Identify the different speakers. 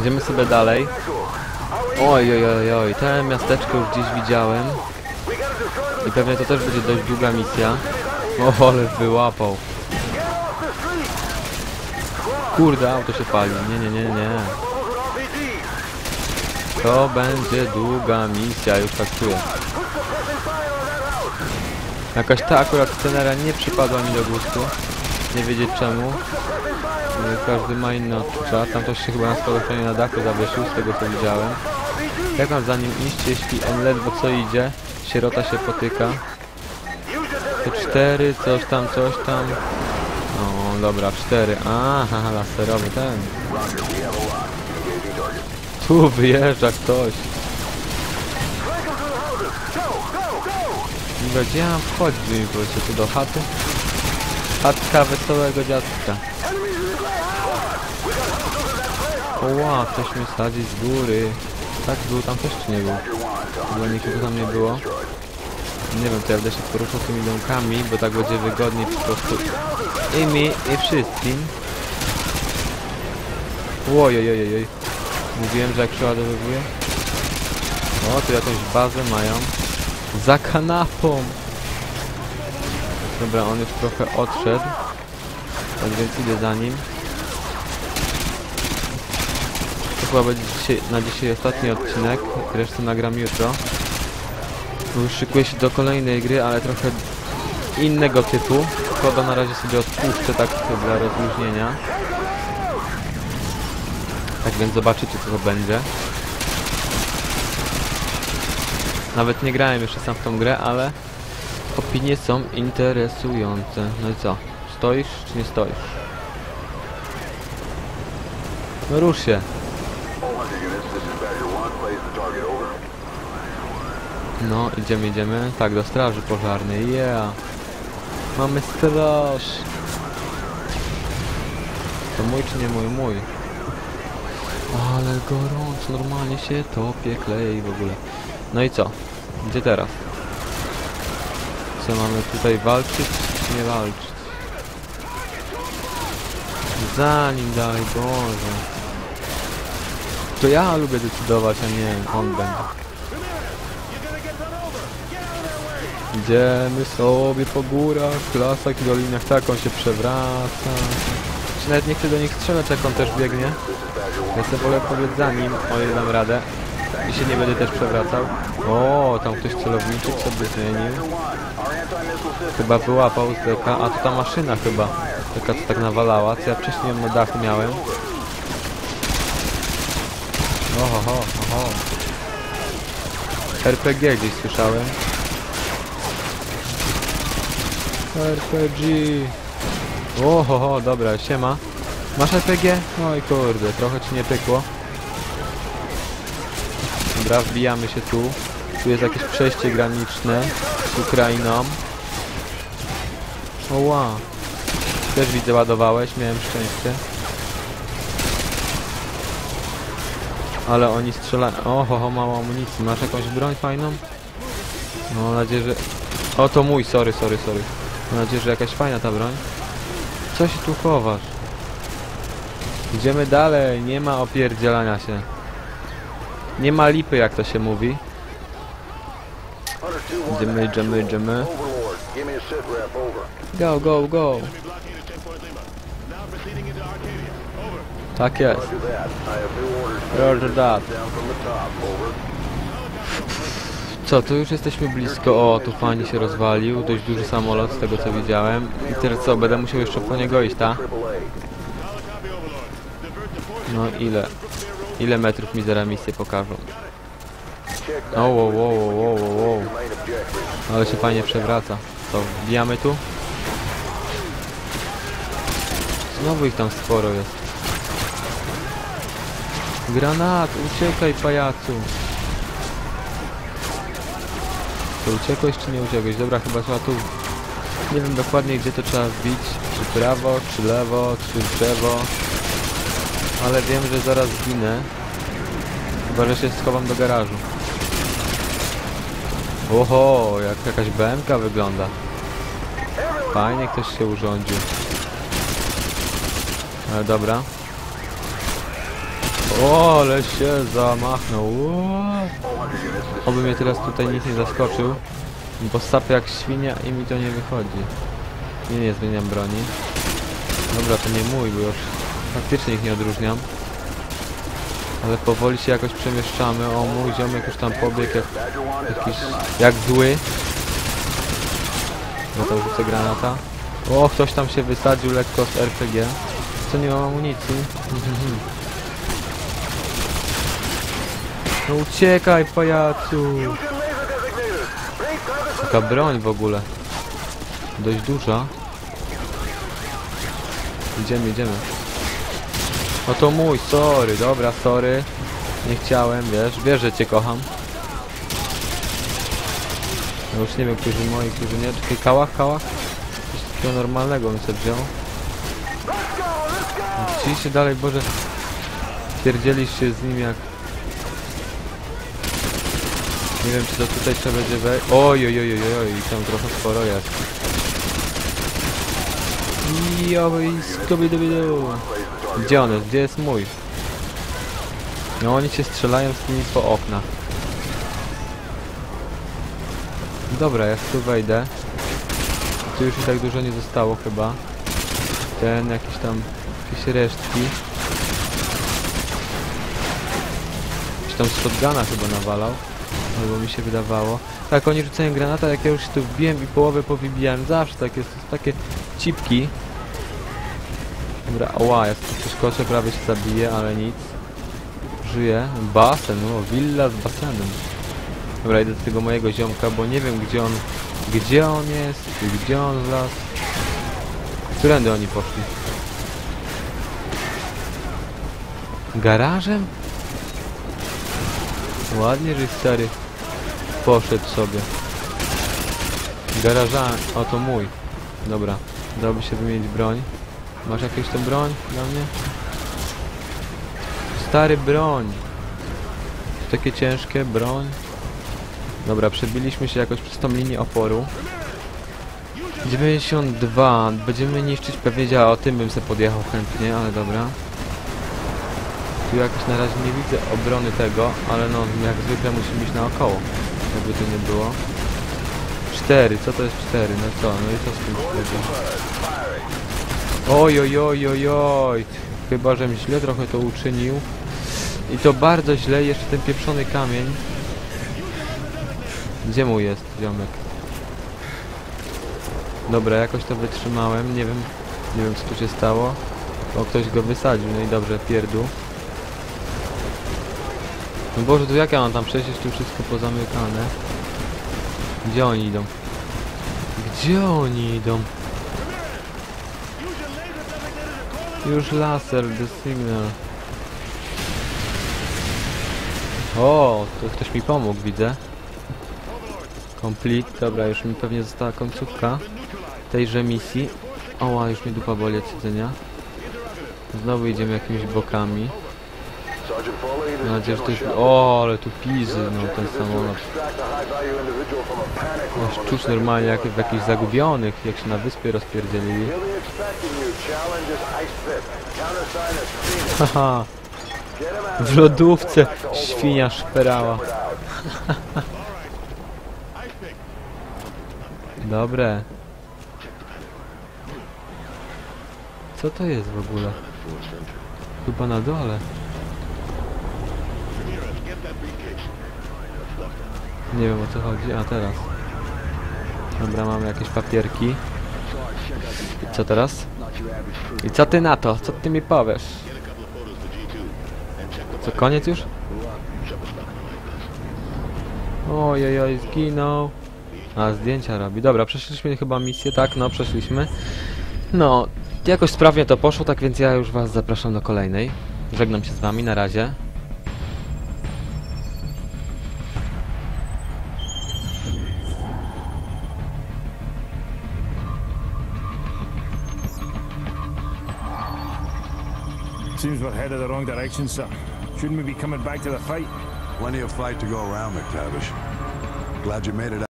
Speaker 1: Idziemy sobie dalej. Oj, oj, oj, oj, te miasteczko już gdzieś widziałem. I pewnie to też będzie dość długa misja. O, ale wyłapał. Kurde, auto się pali. Nie, nie, nie, nie. To będzie długa misja, już tak czuję. Jakaś ta akurat scenera nie przypadła mi do gustu. Nie wiedzieć czemu. E, Każdy ma inne odczucia. Tam ktoś się chyba na spadochronie na dachu zawiesił, z tego co widziałem. Jak mam za nim iść, jeśli on ledwo co idzie? Sierota się potyka. To cztery, coś tam, coś tam. O, dobra, cztery. Aha, laserowy ten. Tu wyjeżdża ktoś. Dobra, Gdzie ja mam wchodzić, mi powiecie, tu do chaty? Chatka wesołego dziadka. Oła, ktoś mnie z góry. Tak, był tam też czy nie był? Chyba nikogo tam nie było. Nie wiem, to ja będę się poruszał tymi domkami, bo tak będzie wygodniej po prostu i mi, i wszystkim. Ojojojoj. Mówiłem, że jak przeładowywuję. O, tu jakąś bazę mają. Za kanapą! Dobra, on już trochę odszedł. Tak więc idę za nim. To chyba będzie dzisiaj, na dzisiaj ostatni odcinek. Resztę nagram jutro. Już szykuję się do kolejnej gry, ale trochę innego typu. Koda na razie sobie odpuszczę tak dla rozluźnienia. Tak więc zobaczycie co to będzie. Nawet nie grałem jeszcze sam w tą grę, ale opinie są interesujące. No i co? Stoisz czy nie stoisz? No rusz się. No, idziemy, idziemy. Tak, do straży pożarnej. Yeah. Mamy straż. To mój czy nie mój? Mój. Ale gorąco, normalnie się topie, klei w ogóle. No i co? Gdzie teraz? Co mamy tutaj walczyć, czy nie walczyć? Zanim daj Boże. To ja lubię decydować, a nie on będzie. Idziemy sobie po górach, lasach i dolinach, tak on się przewraca. Czy nawet nie chcę do nich strzelać, jak on też biegnie. Ja sobie wolę pobiec za nim, o ile dam radę. I się nie będę też przewracał. O, tam ktoś celowniczek sobie zmienił. Chyba wyłapał z deka, a to ta maszyna chyba. Taka co tak nawalała, co ja wcześniej na dachu miałem. Oho, ho, oho. RPG gdzieś słyszałem. RPG. Oho, dobra, siema. Masz RPG? No i kurde, trochę ci nie pykło. Dobra, wbijamy się tu. Tu jest jakieś przejście graniczne z Ukrainą. Oła. Też widzę ładowałeś, miałem szczęście. Ale oni strzelają. Oho, ho, mało amunicji. Masz jakąś broń fajną? Mam nadzieję, że... O, to mój, sorry, sorry, sorry. Mam nadzieję, że jakaś fajna ta broń. Co się tu chowasz? Idziemy dalej, nie ma opierdzielania się. Nie ma lipy, jak to się mówi. Idziemy, idziemy, idziemy. Go, go, go. Tak jest. Roger that. Co, tu już jesteśmy blisko. O, tu fajnie się rozwalił. Dość duży samolot, z tego co widziałem. I teraz co, będę musiał jeszcze po niego iść, tak? No ile? Ile metrów mi zaraz misję pokażą? O, wow, wow, wow, wow, wow. Ale się fajnie przewraca. To wbijamy tu? Znowu ich tam sporo jest. Granat! Uciekaj, pajacu! To uciekłeś czy nie uciekłeś? Dobra, chyba trzeba tu... Nie wiem dokładnie gdzie to trzeba wbić. Czy prawo, czy lewo, czy drzewo. Ale wiem, że zaraz zginę. Chyba, że się schowam do garażu. Oho, jak jakaś BMK wygląda. Fajnie ktoś się urządził. Ale dobra. O, ale się zamachnął. Oby mnie teraz tutaj nic nie zaskoczył. Bo sapę jak świnia i mi to nie wychodzi. Nie, nie zmieniam broni. Dobra, to nie mój, bo już faktycznie ich nie odróżniam. Ale powoli się jakoś przemieszczamy. O, mój ziomek już tam pobiegł jak jakiś... jak zły. No to rzucę granata. O, ktoś tam się wysadził lekko z RPG. Co, nie mam amunicji? No uciekaj, pajacu! Taka broń w ogóle. Dość duża. Idziemy, idziemy. O to mój, sorry, dobra, sorry. Nie chciałem, wiesz, wiesz, że cię kocham. Ja już nie wiem, którzy moi, którzy nie. Czekaj, kałach, kałach? Coś takiego normalnego bym sobie wziął. Ci się dalej, Boże. Pierdzielisz się z nim jak... Nie wiem, czy to tutaj trzeba będzie wejść. Oj, oj, oj, oj, oj, tam trochę sporo jest. Oj, skubidubidu. Gdzie on jest? Gdzie jest mój? No oni się strzelają z nimi po. Dobra, jak tu wejdę. Tu już i tak dużo nie zostało chyba. Ten jakiś tam jakieś resztki. Czy tam shotguna chyba nawalał. Albo mi się wydawało. Tak, oni rzucają granata, jak ja już się tu wbiłem i połowę powybijałem. Zawsze tak są takie cipki. Dobra, oła, ja tu przeskoczę, prawie się zabiję, ale nic. Żyję. Basen, no, willa z basenem. Dobra, idę do tego mojego ziomka, bo nie wiem gdzie on... Gdzie on jest? Gdzie on zlazł? Którędy oni poszli? Garażem? Ładnie, że stary poszedł sobie. Garaża... O, to mój. Dobra, dałoby się wymienić broń. Masz jakąś tą broń dla mnie? Stary broń. Takie ciężkie, broń. Dobra, przebiliśmy się jakoś przez tą linię oporu. 92. Będziemy niszczyć pewnie działa. O tym bym sobie podjechał chętnie, ale dobra. Tu jakoś na razie nie widzę obrony tego, ale no jak zwykle musimy iść naokoło. Jakby to nie było. 4, co to jest 4? No co? No i co z tym 4? Oj, oj, oj, oj, oj. Chyba, żem źle trochę to uczynił. I to bardzo źle, jeszcze ten pieprzony kamień. Gdzie mu jest, ziomek? Dobra, jakoś to wytrzymałem, nie wiem, nie wiem co tu się stało. O, ktoś go wysadził, no i dobrze, pierdół. No Boże, to jak ja mam tam przejść, jest tu wszystko pozamykane. Gdzie oni idą? Gdzie oni idą? Już laser, the signal. O, to ktoś mi pomógł, widzę. Complete, dobra, już mi pewnie została końcówka tejże misji. Oła, już mi dupa boli od siedzenia. Znowu idziemy jakimiś bokami. Nadzieję, że to już... O, ale tu pizy, no ten samolot. Czuć normalnie jak w jakichś zagubionych, jak się na wyspie rozpierdzielili. Haha. W lodówce świnia szperała. Dobre. Co to jest w ogóle? Chyba na dole. Nie wiem o co chodzi, a teraz. Dobra, mamy jakieś papierki. I co teraz? I co ty na to? Co ty mi powiesz? Co, koniec już? Ojej, oj, zginął. A, zdjęcia robi. Dobra, przeszliśmy chyba misję, tak? No, przeszliśmy. No, jakoś sprawnie to poszło, tak więc ja już was zapraszam do kolejnej. Żegnam się z wami, na razie.
Speaker 2: Seems we're headed the wrong direction, sir. Shouldn't we be coming back to the fight?
Speaker 3: Plenty of fight to go around, McTavish. Glad you made it